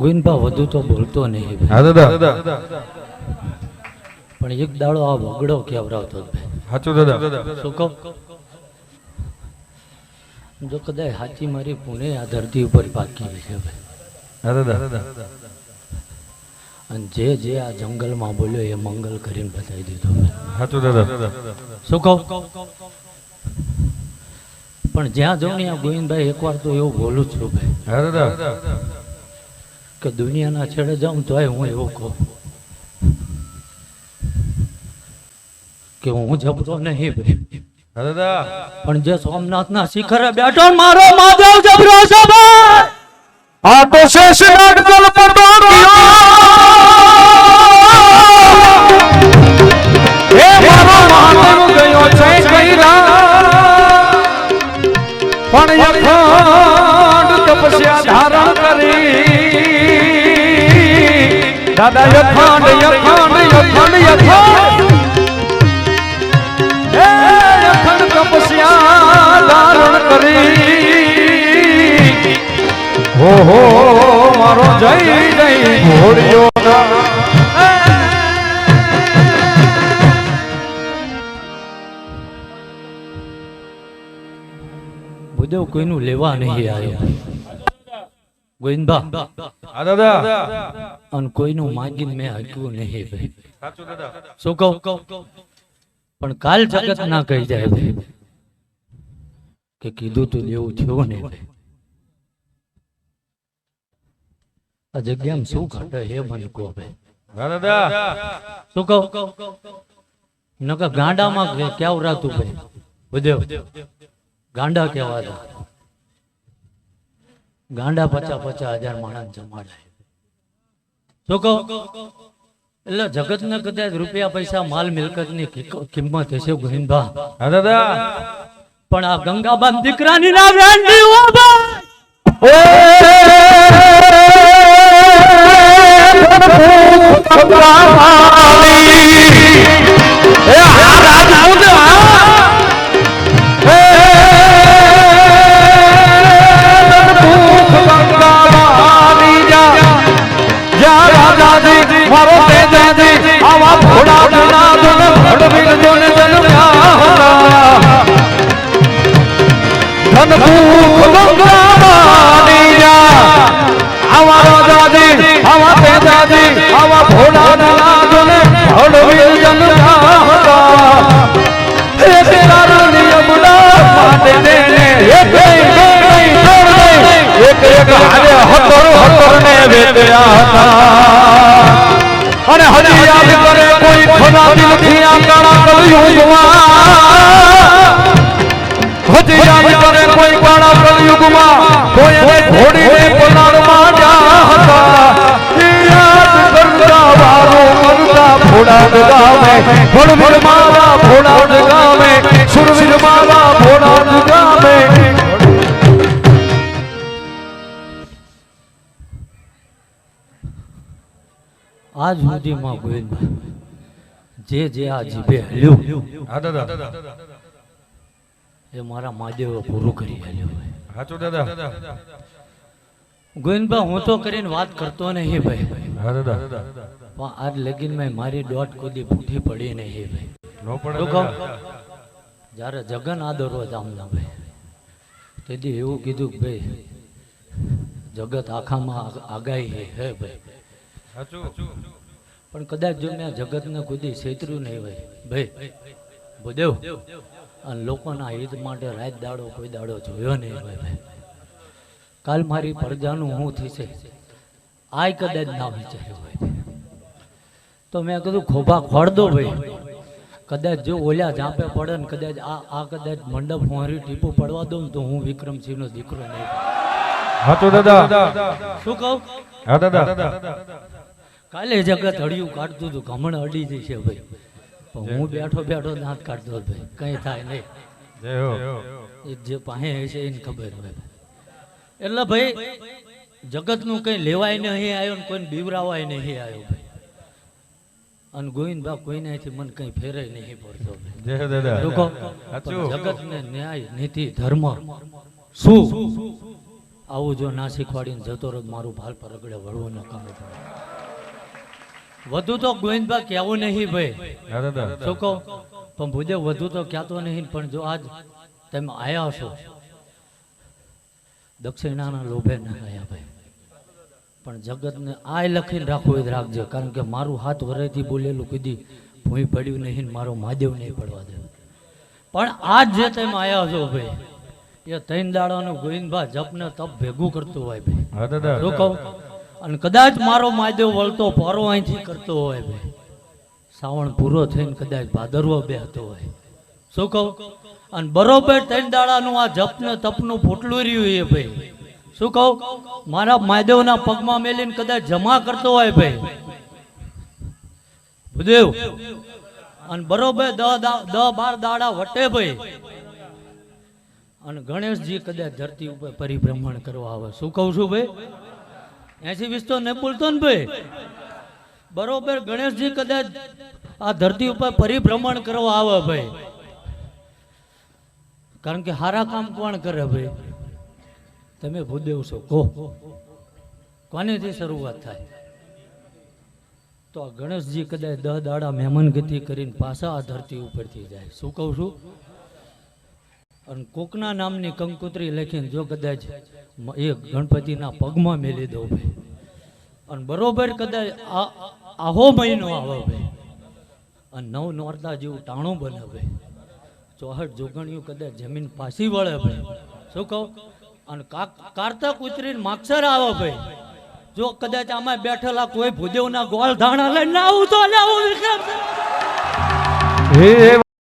ગોવિંદભા વધુ તો બોલતો નહીં હા દાદા. પણ એક દાડો આ વગડો કેવરાવતો જ સાચું દાદા. શું કહું? જો કદાચ હાચી મારી પુણે આ ધરતી ઉપર પાકી છે અને જે જે આ જંગલમાં બોલ્યો એ મંગલ કરીને બતાવી દીધો. સાચું દાદા. શું કહું? પણ જ્યાં જાઉં ને આ ગોવિંદભાઈ એકવાર તો એવું બોલું જ છું ભાઈ. કે દુનિયાના છેડે જાઉં તોય હું એવું કહું. કે હું જબતો નહીં ભાઈ. દાદા. પણ જે સોમનાથના શિખરે બેઠો મારો માધવ જબરો છે ભાઈ. આ તો શેષનાગ જલ પડતો યખંડ મારો જય જય. ઘોડિયો ભૂદેવ કોઈનું લેવા નહીં આવ્યો. ગોવિંદભા હા દાદા. અને કોઈનું માગીને મેં હક્યું નહીં ભાઈ. સાચું દાદા. શું કહું? પણ કાલ જગત ના કહી જાય ભાઈ. કે કીધું તું એવું થયું ને ભાઈ. આ જગ્યામાં શું ઘટે હે મને કહો ભાઈ. દાદા. શું કહું? નકર ગાંડામાં કેવું રાતું ભાઈ? બધે ગાંડા કેવા કેવાતા ગાંડા પચાસ પચાસ હજાર માણસ જમાડાય શું કહું એટલે જગત ને કદાચ રૂપિયા પૈસા માલ મિલકતની કિંમત હશે ગોવિંદભા દાદા પણ આ ગંગાબાન દીકરાની ના વેંડી ઓ ભાઈ અને હજી કોઈ ખોદા દિલથી આ કાળા કલયુગમાં. હજી યાદ કોઈ કાળા કલયુગમાં કોઈ એને ભોળાદ ગામે ભોળવીર મારા ભોળાદ ગામે સુરવીર મારા ભોળાદ ગામે આજ સુધીમાં ગોવિંદભા જે જે આ જીભે હલ્યું હા દાદા. એ મારા મહાદેવે પૂરું કરી હલ્યું. ભાઈ દાદા. ગોવિંદભાઈ હું તો કરીને વાત કરતો નહીં ભાઈ. હા દાદા. પણ આજ લગીનમાં મારી દોટ કુદી ફૂટી પડી નહીં ભાઈ. જયારે જગન આદરો જામના ભાઈ. તેથી એવું કીધું ભાઈ જગત આખામાં આગ- આગાહી હે ભાઈ. પણ કદાચ જો મેં જગતને કુદી છેતર્યું નહીં ભાઈ. ભાઈ ભૂદેવ અને લોકોના હિત માટે રાત દાડો કોઈ દાડો જોયો નહીં ભાઈ ભાઈ. કાલ મારી પ્રજાનું હું થશે? આય કદાચ ના વિચાર્યું ભાઈ તો મેં કીધું ખોભા ખોડ દો ભાઈ. કદાચ જો ઓલ્યા જાપે પડે ને કદાચ આ આ કદાચ મંડપ મારી ટીપું પડવા દઉં તો હું વિક્રમસિંહનો દીકરો નહીં. હાચું દાદા. શું કહું? હા દાદા. કાલે જગત હળિયું કાઢતું હતું ઘમણ અડી જશે ભાઈ. પણ હું બેઠો બેઠો દાંત કાઢતો હતો ભાઈ. કઈ થાય નહીં. એ જે પાસે હશે એને ખબર હોય. એટલે ભાઈ જગતનું કંઈ લેવાય નહીં આવ્યો ને કોઈને બીવરાવાય નહીં આવ્યો ભાઈ. અને ગોવિંદબા કોઈનાથી મને કઈ ફેરે નહીં પડતો? સાચું. જગતને ન્યાય નીતિ ધર્મ. શું? આવું જો ના શીખવાડીને જતો રહો મારું ભાલ પર રગડે વળવું ન કામ વધુ તો ગોવિંદભાઈ કહેવું નહીં ભાઈ. શું કહો? પણ ભુજે વધુ તો કહેતો નહીં પણ જો આજ તમે આયા છો દક્ષિણાના લોભે ના આવ્યા ભાઈ. પણ જગતને આ લખીને રાખવું એ તો રાખજો. કારણ કે મારું હાથ વરેથી બોલેલું કીધી ભૂઈ પડ્યું નહીં મારો મહાદેવ નહીં પડવા દે. પણ આજ જે તમે આવ્યા છો ભાઈ એ તૈન દાડાનું ગોવિંદભા જપને તપ ભેગું કરતું હોય ભાઈ. શું કહું? અને કદાચ મારો મહાદેવ વળતો પરો અહીંથી કરતો હોય ભાઈ. શ્રાવણ પૂરો થઈને કદાચ ભાદરવો બેહતો હોય. શું કહું? અને બરોબર ત્રણ દાડાનું આ જપને તપનું ફોટલું રહ્યું એ ભાઈ. શું કહું? મારા મહાદેવના પગમાં મેલીને કદાચ જમા કરતો હોય ભાઈ. ભૂદેવ અને બરોબર દહ બાર દાડા વટે ભાઈ. અને ગણેશજી કદાચ ધરતી ઉપર પરિભ્રમણ કરવા આવે. શું કહું છું ભાઈ? એસી વીસ તો નહીં બોલતો ને ભાઈ. બરોબર ગણેશજી કદાચ આ ધરતી ઉપર પરિભ્રમણ કરવા આવે ભાઈ. કારણ કે હારા કામ કોણ કરે ભાઈ? તમે ભૂદેવ છો, કહો. કોનેથી શરૂઆત થાય? તો આ ગણેશજી કદાચ દહ દાડા મહેમાન કરીને પાછા આ ધરતી ઉપરથી જાય. શું કહું છું? અને કોકના નામની કંકુતરી લખીને જો કદાચ એ ગણપતિના પગમાં મેલી દો ભાઈ. અને બરોબર કદાચ આહો મહિનો આવે ભાઈ. અને નવ નોરતા જેવું ટાણું બને ભાઈ. ચોહટ જોગણિયું કદાચ જમીન પાછી વળે ભાઈ. શું કહું? અને કારતક ઉતરીને માક્ષર આવે ભાઈ. જો કદાચ આમાં બેઠેલા કોઈ ભૂદેવના ગોળ ધાણા લઈને આવું તો લેવું હે